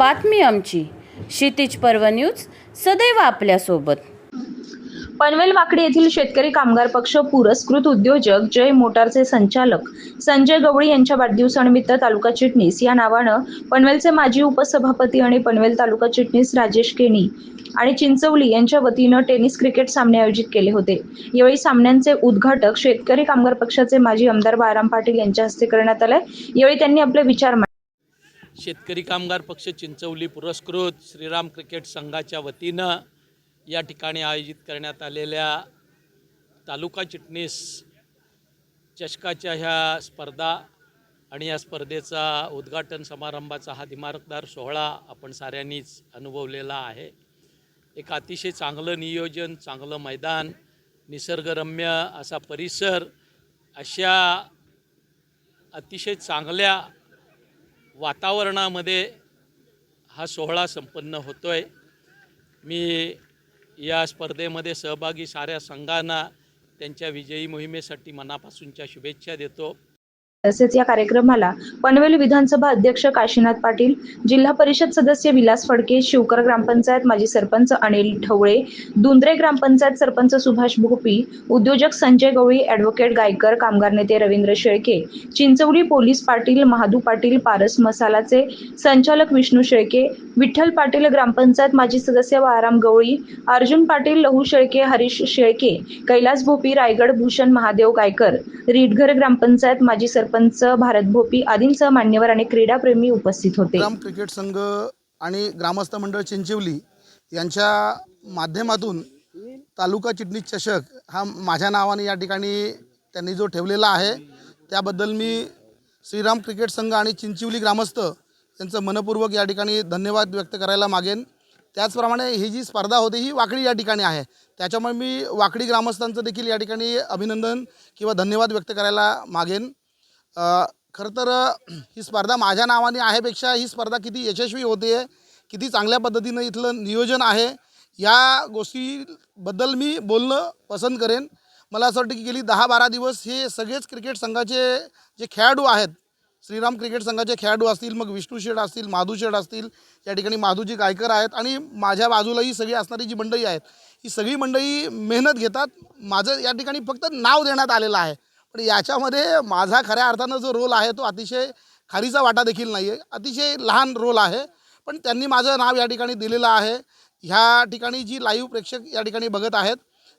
बातमी आमची. क्षितिज पर्व न्यूज सदैव आपल्यासोबत. पनवेल वाकडी येथील शेतकरी कामगार पक्ष पुरस्कृत उद्योजक जय मोटारचे संचालक संजय गवळी यांच्या वाढदिवसानिमित्त तालुका चिटणीस या नावानं पनवेलचे माजी उपसभापती आणि पनवेल तालुका चिटणीस राजेश केणी आणि चिंचवली यांच्या वतीनं टेनिस क्रिकेट सामने आयोजित केले होते. यावेळी सामन्यांचे उद्घाटक शेतकरी कामगार पक्षाचे माजी आमदार बाळाराम पाटील यांच्या हस्ते करण्यात आले. यावेळी त्यांनी आपले विचार शेतकरी कामगार पक्ष चिंचवली पुरस्कृत श्रीराम क्रिकेट संघाच्या वतीनं या ठिकाणी आयोजित करण्यात आलेल्या तालुका चिटणीस चषकाच्या ह्या स्पर्धा आणि या स्पर्धेचा उद्घाटन समारंभाचा हा दिमारकदार सोहळा आपण साऱ्यांनीच अनुभवलेला आहे. एक अतिशय चांगलं नियोजन चांगलं मैदान निसर्गरम्य असा परिसर अशा अतिशय चांगल्या वातावरणामध्ये हा सोहळा संपन्न होतो आहे मी या स्पर्धेमध्ये सहभागी साऱ्या संघांना त्यांच्या विजयी मोहिमेसाठी मनापासूनच्या शुभेच्छा देतो. तसेच या कार्यक्रमाला पनवेल विधानसभा अध्यक्ष काशीनाथ पाटील जिल्हा परिषद सदस्य विलास फडके शिवकर ग्रामपंचायत माजी सरपंच अनिल ठवळे दुंद्रे ग्रामपंचायत सरपंच सुभाष भोपी उद्योजक संजय गवळी ॲडव्होकेट गायकर कामगार नेते रवींद्र शेळके चिंचवली पोलीस पाटील महादू पाटील पारस मसालाचे संचालक विष्णू शेळके विठ्ठल पाटील ग्रामपंचायत माजी सदस्य बाळाराम गवळी अर्जुन पाटील लहू शेळके हरीश शेळके कैलास भोपी रायगड भूषण महादेव गायकर रीडघर ग्रामपंचायत माजी सरपंच भारत भोपी आदींसह मान्यवर आणि क्रीडाप्रेमी उपस्थित होते. ग्राम क्रिकेट संघ आणि ग्रामस्थ मंडळ चिंचिवली यांच्या माध्यमातून तालुका चिटणीस चषक हा माझ्या नावाने या ठिकाणी त्यांनी जो ठेवलेला आहे त्याबद्दल मी श्रीराम क्रिकेट संघ आणि चिंचिवली ग्रामस्थ यांचं मनपूर्वक या ठिकाणी धन्यवाद व्यक्त करायला मागेन. त्याचप्रमाणे ही जी स्पर्धा होती ही वाकडी या ठिकाणी आहे. त्याच्यामुळे मी वाकडी ग्रामस्थांचं देखील या ठिकाणी अभिनंदन किंवा धन्यवाद व्यक्त करायला मागेन. खरं तर ही स्पर्धा माझ्या नावाने आहेपेक्षा ही स्पर्धा किती यशस्वी होते आहे किती चांगल्या पद्धतीनं इथलं नियोजन आहे या गोष्टीबद्दल मी बोलणं पसंत करेन. मला असं वाटतं की गेली दहा बारा दिवस हे सगळेच क्रिकेट संघाचे जे खेळाडू आहेत श्रीराम क्रिकेट संघाचे खेळाडू असतील मग विष्णू शेठ असतील माधू शेठ असतील या ठिकाणी माधूजी गायकर आहेत आणि माझ्या बाजूलाही सगळी असणारी जी मंडळी आहेत ही सगळी मंडळी मेहनत घेतात. माझं या ठिकाणी फक्त नाव देण्यात आलेलं आहे. पण याच्यामध्ये माझा खऱ्या अर्थानं जो रोल आहे तो अतिशय खारीचा वाटा देखील नाही आहे अतिशय लहान रोल आहे. पण त्यांनी माझं नाव या ठिकाणी दिलेलं आहे. ह्या ठिकाणी जी लाईव्ह प्रेक्षक या ठिकाणी बघत आहेत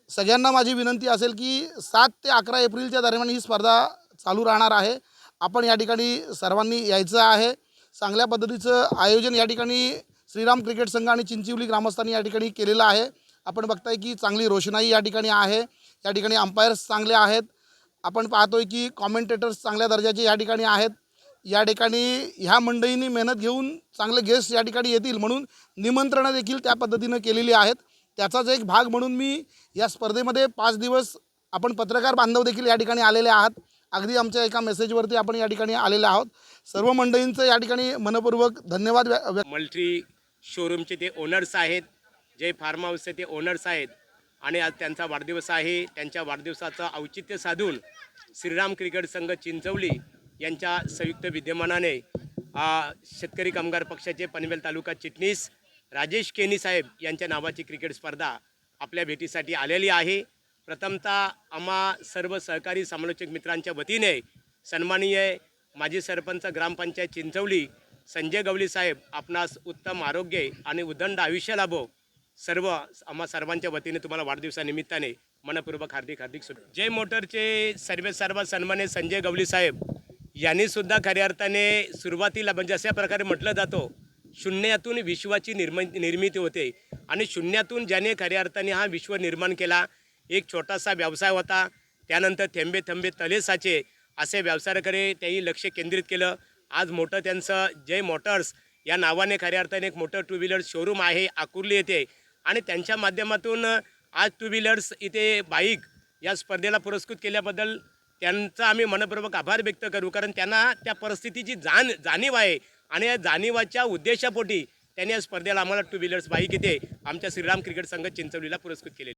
सगळ्यांना माझी विनंती असेल की सात ते अकरा एप्रिलच्या दरम्यान ही स्पर्धा चालू राहणार आहे. आपण या ठिकाणी सर्वांनी यायचं आहे. चांगल्या पद्धतीचं आयोजन या ठिकाणी श्रीराम क्रिकेट संघ आणि चिंचिवली ग्रामस्थांनी या ठिकाणी केलेलं आहे. आपण बघताय की चांगली रोषणाई या ठिकाणी आहे. या ठिकाणी अंपायर्स चांगले आहेत. आपण पाहतोय की कॉमेंटेटर्स चांगल्या दर्जाचे या ठिकाणी आहेत. या ठिकाणी ह्या मंडळींनी मेहनत घेऊन चांगले गेस्ट या ठिकाणी येतील म्हणून निमंत्रणं देखील त्या पद्धतीनं केलेली आहेत. त्याचाच एक भाग म्हणून मी या स्पर्धेमध्ये पाच दिवस आपण पत्रकार बांधव देखील या ठिकाणी आलेले आहात. अगदी आमच्या एका मेसेजवरती आपण या ठिकाणी आलेले आहोत. सर्व मंडळींचं या ठिकाणी मनपूर्वक धन्यवाद मल्टी शोरूमचे ते ओनर्स आहेत. जे फार्म हाऊसचे ते ओनर्स आहेत. आणि आज त्यांचा वाढदिवस आहे. त्यांच्या वाढदिवसाचं औचित्य साधून श्रीराम क्रिकेट संघ चिंचवली यांच्या संयुक्त विद्यमानाने शेतकरी कामगार पक्षाचे पनवेल तालुका चिटणीस राजेश केनी साहेब यांच्या नावाची क्रिकेट स्पर्धा आपल्या भेटीसाठी आलेली आहे. प्रथमतः आम्हा सर्व सहकारी समालोचक मित्रांच्या वतीने सन्माननीय माजी सरपंच ग्रामपंचायत चिंचवली संजय गवळी साहेब आपणास उत्तम आरोग्य आणि उदंड आयुष्य लाभो. सर्व आम्हा सर्वांच्या वतीने तुम्हाला वाढदिवसानिमित्ताने मनपूर्वक हार्दिक हार्दिक शुभ जय मोटरचे सर्व सर्व सन्मान्य संजय गवली साहेब. यांनी सुद्धा खऱ्या अर्थाने सुरुवातीला म्हणजे अशा प्रकारे म्हटलं जातो शून्यातून विश्वाची निर्म निर्मिती होते. आणि शून्यातून ज्याने खऱ्या अर्थाने हा विश्व निर्माण केला एक छोटासा व्यवसाय होता त्यानंतर थेंबे थेंबे तले साचे असे व्यवसायाकडे त्यांनी लक्ष केंद्रित केलं. आज मोठं त्यांचं जय मोटर्स या नावाने खऱ्या अर्थाने एक मोठं टू व्हीलर शोरूम आहे आकुर्ली येथे. आणि त्यांच्या माध्यमातून आज टू व्हीलर्स इथे बाईक या स्पर्धेला पुरस्कृत केल्याबद्दल त्यांचा आम्ही मनपूर्वक आभार व्यक्त करू. कारण त्यांना त्या परिस्थितीची जाण जाणीव आहे. आणि या जाणीवाच्या उद्देशापोटी त्यांनी या स्पर्धेला आम्हाला टू व्हीलर्स बाईक इथे आमच्या श्रीराम क्रिकेट संघ चिंचवलीला पुरस्कृत केले